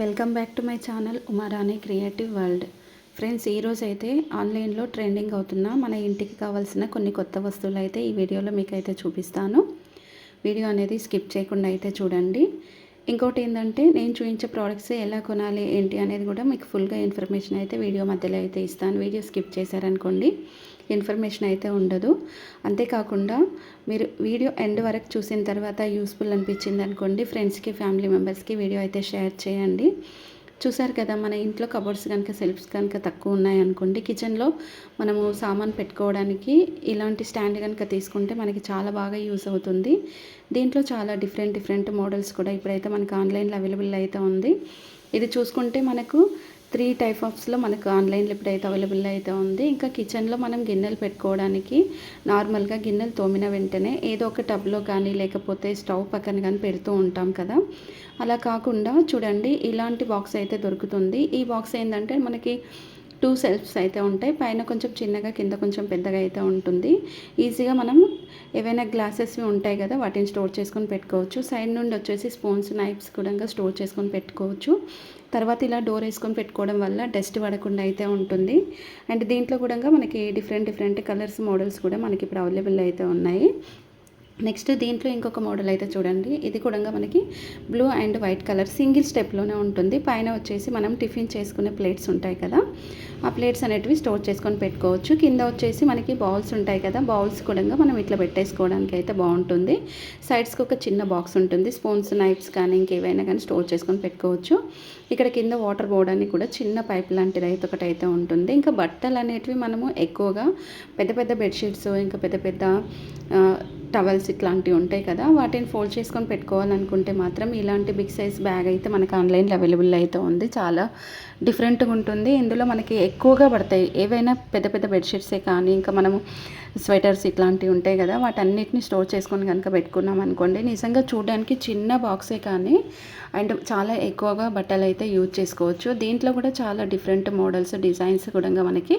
Welcome back to my channel Umarani creative world. Friends ఈరోజు అయితే ఆన్లైన్లో ట్రెండింగ్ అవుతున్న మన ఇంటికి కావాల్సిన కొన్ని కొత్త వస్తువులు అయితే ఈ వీడియోలో మీకు అయితే చూపిస్తాను. వీడియో అనేది స్కిప్ చేయకుండా అయితే చూడండి. ఇంకోటి ఏంటంటే నేను చూపించే ప్రోడక్ట్స్ ఎలా కొనాలి ఏంటి అనేది కూడా మీకు ఫుల్గా ఇన్ఫర్మేషన్ అయితే వీడియో మధ్యలో అయితే ఇస్తాను. వీడియో స్కిప్ చేశారనుకోండి ఇన్ఫర్మేషన్ అయితే ఉండదు. అంతేకాకుండా మీరు వీడియో ఎండ్ వరకు చూసిన తర్వాత యూస్ఫుల్ అనిపించింది అనుకోండి ఫ్రెండ్స్కి ఫ్యామిలీ మెంబర్స్కి వీడియో అయితే షేర్ చేయండి. చూసారు కదా మన ఇంట్లో కబోర్డ్స్ కనుక సెల్ఫ్స్ కనుక తక్కువ ఉన్నాయనుకోండి కిచెన్లో మనము సామాన్ పెట్టుకోవడానికి ఇలాంటి స్టాండ్ కనుక తీసుకుంటే మనకి చాలా బాగా యూస్ అవుతుంది. దీంట్లో చాలా డిఫరెంట్ డిఫరెంట్ మోడల్స్ కూడా ఇప్పుడైతే మనకు ఆన్లైన్లో అవైలబుల్ అయితే ఉంది. ఇది చూసుకుంటే మనకు త్రీ టైప్ ఆఫ్స్లో మనకు ఆన్లైన్లో ఇప్పుడైతే అవైలబుల్ అయితే ఉంది. ఇంకా కిచెన్లో మనం గిన్నెలు పెట్టుకోవడానికి నార్మల్గా గిన్నెలు తోమిన వెంటనే ఏదో ఒక టబ్లో కానీ లేకపోతే స్టవ్ పక్కన కానీ పెడుతూ ఉంటాం కదా. అలా కాకుండా చూడండి ఇలాంటి బాక్స్ అయితే దొరుకుతుంది. ఈ బాక్స్ ఏంటంటే మనకి టూ సెల్ఫ్స్ అయితే ఉంటాయి. పైన కొంచెం చిన్నగా కింద కొంచెం పెద్దగా అయితే ఉంటుంది. ఈజీగా మనం ఏవైనా గ్లాసెస్ ఉంటాయి కదా వాటిని స్టోర్ చేసుకొని పెట్టుకోవచ్చు. సైడ్ నుండి వచ్చేసి స్పూన్స్ నైఫ్స్ కూడా స్టోర్ చేసుకొని పెట్టుకోవచ్చు. తర్వాత ఇలా డోర్ వేసుకొని పెట్టుకోవడం వల్ల డస్ట్ పడకుండా అయితే ఉంటుంది. అండ్ దీంట్లో కూడా మనకి డిఫరెంట్ డిఫరెంట్ కలర్స్ మోడల్స్ కూడా మనకి ఇప్పుడు అవైలబుల్ అయితే ఉన్నాయి. నెక్స్ట్ దీంట్లో ఇంకొక మోడల్ అయితే చూడండి. ఇది కూడా మనకి blue and white colour single స్టెప్లోనే ఉంటుంది. పైన వచ్చేసి మనం టిఫిన్ చేసుకునే ప్లేట్స్ ఉంటాయి కదా. ఆ ప్లేట్స్ అనేటివి స్టోర్ చేసుకొని పెట్టుకోవచ్చు. కింద వచ్చేసి మనకి బౌల్స్ ఉంటాయి కదా. బౌల్స్ కూడా మనం ఇట్లా పెట్టేసుకోవడానికి అయితే బాగుంటుంది. సైడ్స్కి ఒక చిన్న బాక్స్ ఉంటుంది. స్పూన్స్ నైఫ్స్ కానీ ఇంకేవైనా కానీ స్టోర్ చేసుకొని పెట్టుకోవచ్చు. ఇక్కడ కింద వాటర్ పోవడానికి కూడా చిన్న పైప్ లాంటిది అయితే ఒకటి అయితే ఉంటుంది. ఇంకా బట్టలు అనేటివి మనము ఎక్కువగా పెద్ద పెద్ద బెడ్షీట్స్ ఇంకా పెద్ద పెద్ద టవల్స్ ఇట్లాంటివి ఉంటాయి కదా వాటిని ఫోల్డ్ చేసుకొని పెట్టుకోవాలనుకుంటే మాత్రం ఇలాంటి బిగ్ సైజ్ బ్యాగ్ అయితే మనకు ఆన్లైన్లో అవైలబుల్ అయితే ఉంది. చాలా డిఫరెంట్గా ఉంటుంది. ఇందులో మనకి ఎక్కువగా పడతాయి. ఏవైనా పెద్ద పెద్ద బెడ్షీట్సే కానీ ఇంకా మనము స్వెటర్స్ ఇట్లాంటివి ఉంటాయి కదా వాటన్నిటిని స్టోర్ చేసుకొని కనుక పెట్టుకున్నాం అనుకోండి నిజంగా చూడడానికి చిన్న బాక్సే కానీ అండ్ చాలా ఎక్కువగా బట్టలు అయితే యూజ్ చేసుకోవచ్చు. దీంట్లో కూడా చాలా డిఫరెంట్ మోడల్స్ డిజైన్స్ కూడా మనకి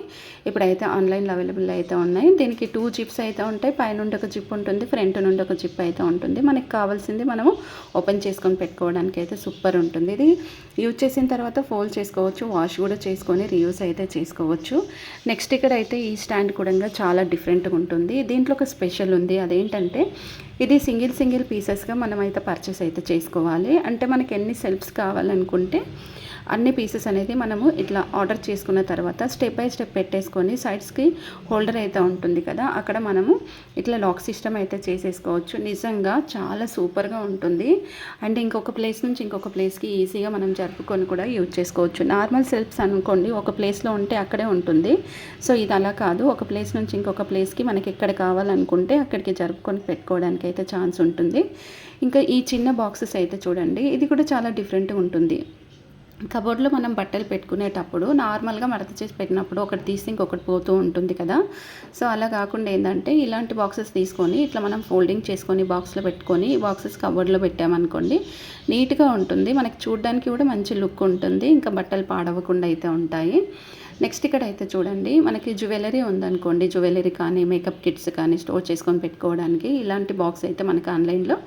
ఇప్పుడైతే ఆన్లైన్లో అవైలబుల్ అయితే ఉన్నాయి. దీనికి టూ జిప్స్ అయితే ఉంటాయి. పైన ఒక జిప్ ఉంటుంది ఫ్రంట్ నుండి ఒక జిప్ అయితే ఉంటుంది. మనకి కావాల్సింది మనము ఓపెన్ చేసుకొని పెట్టుకోవడానికి అయితే సూపర్ ఉంటుంది. ఇది యూజ్ చేసిన తర్వాత ఫోల్డ్ చేసుకోవచ్చు వాష్ కూడా చేసుకొని రీయూస్ అయితే చేసుకోవచ్చు. నెక్స్ట్ ఇక్కడ అయితే ఈ స్టాండ్ కూడా చాలా డిఫరెంట్ డిఫరెంట్గా ఉంటుంది. దీంట్లో ఒక స్పెషల్ ఉంది. అదేంటంటే ఇది సింగిల్ సింగిల్ పీసెస్గా మనమైతే పర్చేస్ అయితే చేసుకోవాలి. అంటే మనకి ఎన్ని సెల్ఫ్స్ కావాలనుకుంటే అన్ని పీసెస్ అనేది మనము ఇట్లా ఆర్డర్ చేసుకున్న తర్వాత స్టెప్ బై స్టెప్ పెట్టేసుకొని సైడ్స్కి హోల్డర్ అయితే ఉంటుంది కదా అక్కడ మనము ఇట్లా లాక్ సిస్టమ్ అయితే చేసేసుకోవచ్చు. నిజంగా చాలా సూపర్గా ఉంటుంది. అండ్ ఇంకొక ప్లేస్ నుంచి ఇంకొక ప్లేస్కి ఈజీగా మనం జరుపుకొని కూడా యూజ్ చేసుకోవచ్చు. నార్మల్ సెల్ఫ్స్ అనుకోండి ఒక ప్లేస్లో ఉంటే అక్కడే ఉంటుంది. సో ఇది అలా కాదు. ఒక ప్లేస్ నుంచి ఇంకొక ప్లేస్కి మనకి ఎక్కడ కావాలనుకుంటే అక్కడికి జరుపుకొని పెట్టుకోవడానికి అయితే ఛాన్స్ ఉంటుంది. ఇంకా ఈ చిన్న బాక్సెస్ అయితే చూడండి ఇది కూడా చాలా డిఫరెంట్గా ఉంటుంది. కబోర్డ్లో మనం బట్టలు పెట్టుకునేటప్పుడు నార్మల్గా మడత చేసి పెట్టినప్పుడు ఒకటి తీసి ఇంకొకటి పోతూ ఉంటుంది కదా. సో అలా కాకుండా ఏంటంటే ఇలాంటి బాక్సెస్ తీసుకొని ఇట్లా మనం ఫోల్డింగ్ చేసుకొని బాక్స్లో పెట్టుకొని బాక్సెస్ కబోర్డ్లో పెట్టామనుకోండి నీట్గా ఉంటుంది. మనకి చూడడానికి కూడా మంచి లుక్ ఉంటుంది. ఇంకా బట్టలు పాడవకుండా అయితే ఉంటాయి. నెక్స్ట్ ఇక్కడ అయితే చూడండి మనకి జ్యువెలరీ ఉందనుకోండి జ్యువెలరీ కానీ మేకప్ కిట్స్ కానీ స్టోర్ చేసుకొని పెట్టుకోవడానికి ఇలాంటి బాక్స్ అయితే మనకి ఆన్లైన్లో.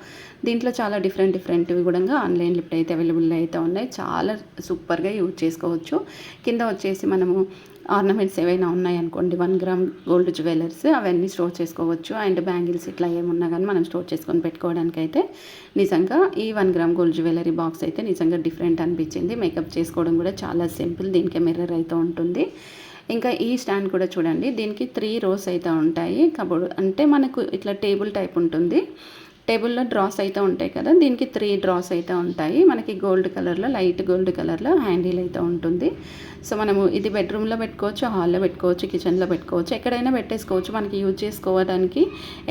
దీంట్లో చాలా డిఫరెంట్ డిఫరెంట్వి కూడా ఆన్లైన్లో అయితే అవైలబుల్ అయితే ఉన్నాయి. చాలా సూపర్గా యూజ్ చేసుకోవచ్చు. కింద వచ్చేసి మనము ఆర్నమెంట్స్ ఏవైనా ఉన్నాయనుకోండి వన్ గ్రామ్ గోల్డ్ జ్యువెలర్స్ అవన్నీ స్టోర్ చేసుకోవచ్చు. అండ్ బ్యాంగిల్స్ ఇట్లా ఏమున్నా కానీ మనం స్టోర్ చేసుకొని పెట్టుకోవడానికి అయితే నిజంగా ఈ one gram gold jewellery box అయితే నిజంగా డిఫరెంట్ అనిపించింది. మేకప్ చేసుకోవడం కూడా చాలా సింపుల్ దీనికి మిర్రర్ అయితే ఉంటుంది. ఇంకా ఈ స్టాండ్ కూడా చూడండి దీనికి త్రీ రోస్ అయితే ఉంటాయి. కబోర్డ్ అంటే మనకు ఇట్లా టేబుల్ టైప్ ఉంటుంది. టేబుల్లో డ్రాస్ అయితే ఉంటాయి కదా దీనికి త్రీ డ్రాస్ అయితే ఉంటాయి. మనకి గోల్డ్ కలర్లో లైట్ గోల్డ్ కలర్లో హ్యాండిల్ అయితే ఉంటుంది. సో మనము ఇది బెడ్రూమ్లో పెట్టుకోవచ్చు హాల్లో పెట్టుకోవచ్చు కిచెన్లో పెట్టుకోవచ్చు ఎక్కడైనా పెట్టేసుకోవచ్చు. మనకి యూజ్ చేసుకోవడానికి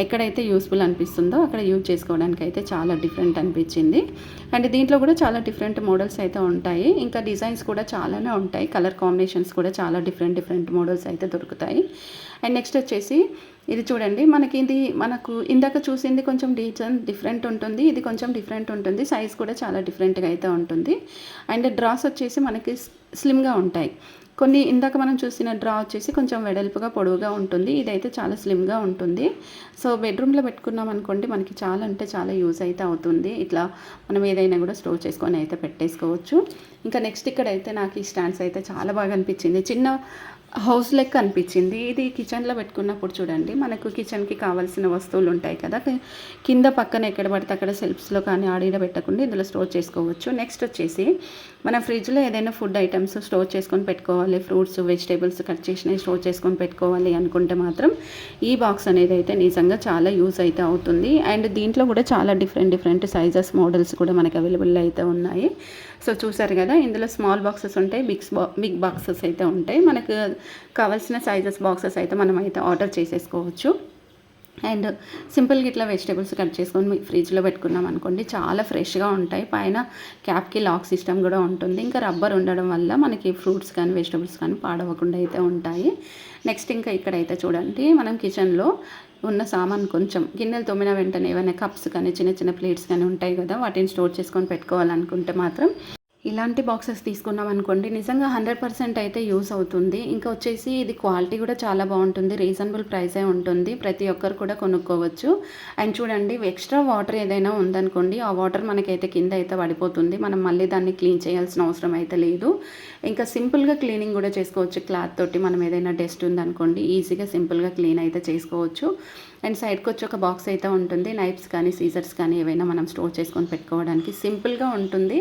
ఎక్కడైతే యూస్ఫుల్ అనిపిస్తుందో అక్కడ యూజ్ చేసుకోవడానికి అయితే చాలా డిఫరెంట్ అనిపించింది. అండ్ దీంట్లో కూడా చాలా డిఫరెంట్ మోడల్స్ అయితే ఉంటాయి. ఇంకా డిజైన్స్ కూడా చాలానే ఉంటాయి. కలర్ కాంబినేషన్స్ కూడా చాలా డిఫరెంట్ డిఫరెంట్ మోడల్స్ అయితే దొరుకుతాయి. అండ్ నెక్స్ట్ వచ్చేసి ఇది చూడండి మనకి ఇది మనకు ఇందాక చూసింది కొంచెం డిజైన్ డిఫరెంట్ ఉంటుంది ఇది కొంచెం డిఫరెంట్ ఉంటుంది సైజ్ కూడా చాలా డిఫరెంట్గా అయితే ఉంటుంది. అండ్ డ్రాస్ వచ్చేసి మనకి స్లిమ్గా ఉంటాయి. కొన్ని ఇందాక మనం చూసిన డ్రా వచ్చేసి కొంచెం వెడల్పుగా పొడవుగా ఉంటుంది ఇదైతే చాలా స్లిమ్గా ఉంటుంది. సో బెడ్రూమ్లో పెట్టుకున్నాం అనుకోండి మనకి చాలా అంటే చాలా యూజ్ అయితే అవుతుంది. ఇట్లా మనం ఏదైనా కూడా స్టోర్ చేసుకొని అయితే పెట్టేసుకోవచ్చు. ఇంకా నెక్స్ట్ ఇక్కడ అయితే నాకు ఈ స్టాండ్స్ అయితే చాలా బాగా అనిపించింది. చిన్న హౌస్ లెక్క అనిపించింది. ఇది కిచెన్లో పెట్టుకున్నప్పుడు చూడండి మనకు కిచెన్కి కావాల్సిన వస్తువులు ఉంటాయి కదా. కింద పక్కన ఎక్కడ పడితే అక్కడ సెల్ఫ్స్లో కానీ ఆడిడ పెట్టకుండా ఇందులో స్టోర్ చేసుకోవచ్చు. నెక్స్ట్ వచ్చేసి మన ఫ్రిడ్జ్లో ఏదైనా ఫుడ్ ఐటమ్స్ స్టోర్ చేసుకొని పెట్టుకోవాలి. ఫ్రూట్స్ వెజిటేబుల్స్ కట్ చేసినవి స్టోర్ చేసుకొని పెట్టుకోవాలి అనుకుంటే మాత్రం ఈ బాక్స్ అనేది అయితే నిజంగా చాలా యూజ్ అయితే అవుతుంది. అండ్ దీంట్లో కూడా చాలా డిఫరెంట్ డిఫరెంట్ సైజెస్ మోడల్స్ కూడా మనకి అవైలబుల్ అయితే ఉన్నాయి. సో చూసారు కదా ఇందులో స్మాల్ బాక్సెస్ ఉంటాయి బిగ్ బా బిగ్ బాక్సెస్ అయితే ఉంటాయి. మనకు కావాల్సిన సైజెస్ బాక్సెస్ అయితే మనం అయితే ఆర్డర్ చేసేసుకోవచ్చు. అండ్ సింపుల్గా ఇట్లా వెజిటేబుల్స్ కట్ చేసుకొని మీ ఫ్రిడ్జ్లో పెట్టుకున్నాం అనుకోండి చాలా ఫ్రెష్గా ఉంటాయి. పైన క్యాప్కి లాక్ సిస్టమ్ కూడా ఉంటుంది. ఇంకా రబ్బర్ ఉండడం వల్ల మనకి ఫ్రూట్స్ కానీ వెజిటేబుల్స్ కానీ పాడవకుండా అయితే ఉంటాయి. నెక్స్ట్ ఇంకా ఇక్కడైతే చూడండి మనం కిచెన్లో ఉన్న సామాన్ కొంచెం గిన్నెలు తోమిన వెంటనే ఏమైనా కప్స్ కానీ చిన్న చిన్న ప్లేట్స్ కానీ ఉంటాయి కదా వాటిని స్టోర్ చేసుకొని పెట్టుకోవాలనుకుంటే మాత్రం ఇలాంటి బాక్సెస్ తీసుకున్నాం అనుకోండి నిజంగా హండ్రెడ్ పర్సెంట్ అయితే యూస్ అవుతుంది. ఇంకా వచ్చేసి ఇది క్వాలిటీ కూడా చాలా బాగుంటుంది రీజనబుల్ ప్రైసే ఉంటుంది ప్రతి ఒక్కరు కూడా కొనుక్కోవచ్చు. అండ్ చూడండి ఎక్స్ట్రా వాటర్ ఏదైనా ఉందనుకోండి ఆ వాటర్ మనకైతే కింద అయితే పడిపోతుంది. మనం మళ్ళీ దాన్ని క్లీన్ చేయాల్సిన అవసరం అయితే లేదు. ఇంకా సింపుల్గా క్లీనింగ్ కూడా చేసుకోవచ్చు. క్లాత్ తోటి మనం ఏదైనా డస్ట్ ఉందనుకోండి ఈజీగా సింపుల్గా క్లీన్ అయితే చేసుకోవచ్చు. అండ్ సైడ్కి వచ్చి ఒక బాక్స్ అయితే ఉంటుంది నైఫ్స్ కానీ సీజర్స్ కానీ ఏవైనా మనం స్టోర్ చేసుకొని పెట్టుకోవడానికి సింపుల్గా ఉంటుంది.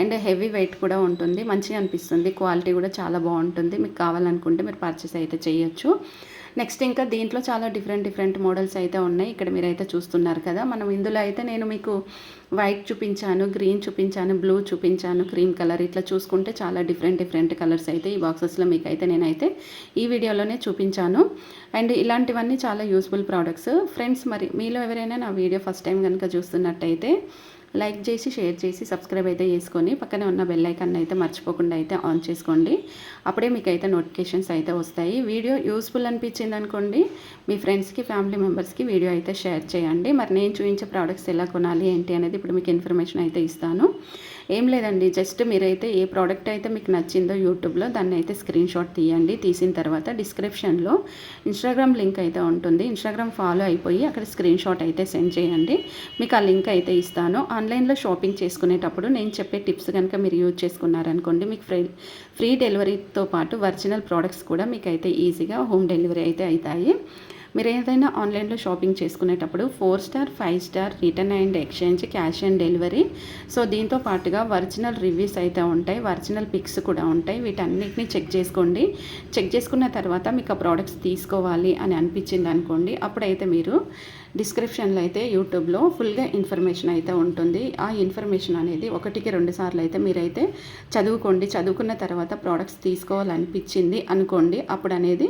అండ్ హెవీ వెయిట్ కూడా ఉంటుంది. మంచిగా అనిపిస్తుంది. క్వాలిటీ కూడా చాలా బాగుంటుంది. మీకు కావాలనుకుంటే మీరు పర్చేస్ అయితే చేయొచ్చు. నెక్స్ట్ ఇంకా దీంట్లో చాలా డిఫరెంట్ డిఫరెంట్ మోడల్స్ అయితే ఉన్నాయి. ఇక్కడ మీరైతే చూస్తున్నారు కదా. మనం ఇందులో అయితే నేను మీకు వైట్ చూపించాను గ్రీన్ చూపించాను బ్లూ చూపించాను క్రీమ్ కలర్ ఇట్లా చూసుకుంటే చాలా డిఫరెంట్ డిఫరెంట్ కలర్స్ అయితే ఈ బాక్సెస్లో మీకు అయితే నేనైతే ఈ వీడియోలోనే చూపించాను. అండ్ ఇలాంటివన్నీ చాలా యూస్ఫుల్ ప్రోడక్ట్స్. ఫ్రెండ్స్ మరి మీలో ఎవరైనా నా వీడియో ఫస్ట్ టైం కనుక చూస్తున్నట్టయితే లైక్ చేసి షేర్ చేసి సబ్స్క్రైబ్ అయితే చేసుకొని పక్కనే ఉన్న బెల్ ఐకాన్ అయితే మర్చిపోకుండా అయితే ఆన్ చేసుకోండి. అప్పుడే మీకు అయితే నోటిఫికేషన్స్ అయితే వస్తాయి. వీడియో యూస్ఫుల్ అనిపించింది అనుకోండి మీ ఫ్రెండ్స్కి ఫ్యామిలీ మెంబర్స్కి వీడియో అయితే షేర్ చేయండి. మరి నేను చూపించే ప్రోడక్ట్స్ ఎలా కొనాలి ఏంటి అనేది ఇప్పుడు మీకు ఇన్ఫర్మేషన్ అయితే ఇస్తాను. ఏం లేదండి జస్ట్ మీరైతే ఏ ప్రోడక్ట్ అయితే మీకు నచ్చిందో యూట్యూబ్లో దాన్ని అయితే స్క్రీన్ షాట్ తీయండి. తీసిన తర్వాత డిస్క్రిప్షన్లో ఇన్స్టాగ్రామ్ లింక్ అయితే ఉంటుంది. ఇన్స్టాగ్రామ్ ఫాలో అయిపోయి అక్కడ స్క్రీన్ షాట్ అయితే సెండ్ చేయండి. మీకు ఆ లింక్ అయితే ఇస్తాను. ఆన్లైన్లో షాపింగ్ చేసుకునేటప్పుడు నేను చెప్పే టిప్స్ కనుక మీరు యూజ్ చేసుకున్నారనుకోండి మీకు ఫ్రీ ఫ్రీ డెలివరీతో పాటు ఒరిజినల్ ప్రోడక్ట్స్ కూడా మీకు అయితే ఈజీగా హోమ్ డెలివరీ అయితే అవుతాయి. మీరు ఏదైనా ఆన్లైన్లో షాపింగ్ చేసుకునేటప్పుడు four star five star return and exchange cash on delivery. So దీంతో పాటుగా ఒరిజినల్ రివ్యూస్ అయితే ఉంటాయి. ఒరిజినల్ పిక్స్ కూడా ఉంటాయి. వీటన్నిటిని చెక్ చేసుకోండి. చెక్ చేసుకున్న తర్వాత మీకు ఆ ప్రోడక్ట్స్ తీసుకోవాలి అని అనిపించింది అనుకోండి అప్పుడైతే మీరు డిస్క్రిప్షన్లో అయితే యూట్యూబ్లో ఫుల్గా ఇన్ఫర్మేషన్ అయితే ఉంటుంది. ఆ ఇన్ఫర్మేషన్ అనేది ఒకటికి రెండు సార్లు అయితే మీరైతే చదువుకోండి. చదువుకున్న తర్వాత ప్రోడక్ట్స్ తీసుకోవాలనిపించింది అనుకోండి. అప్పుడు అనేది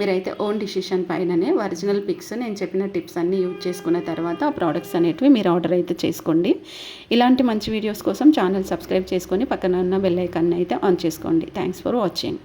మీరైతే ఓన్ డిసిషన్ పైననే ఒరిజినల్ పిక్స్ నేను చెప్పిన టిప్స్ అన్నీ యూజ్ చేసుకున్న తర్వాత ఆ ప్రోడక్ట్స్ అనేటివి మీరు ఆర్డర్ అయితే చేసుకోండి. ఇలాంటి మంచి వీడియోస్ కోసం ఛానల్ సబ్స్క్రైబ్ చేసుకొని పక్కన ఉన్న బెల్ ఐకాన్ అయితే ఆన్ చేసుకోండి. Thanks for watching.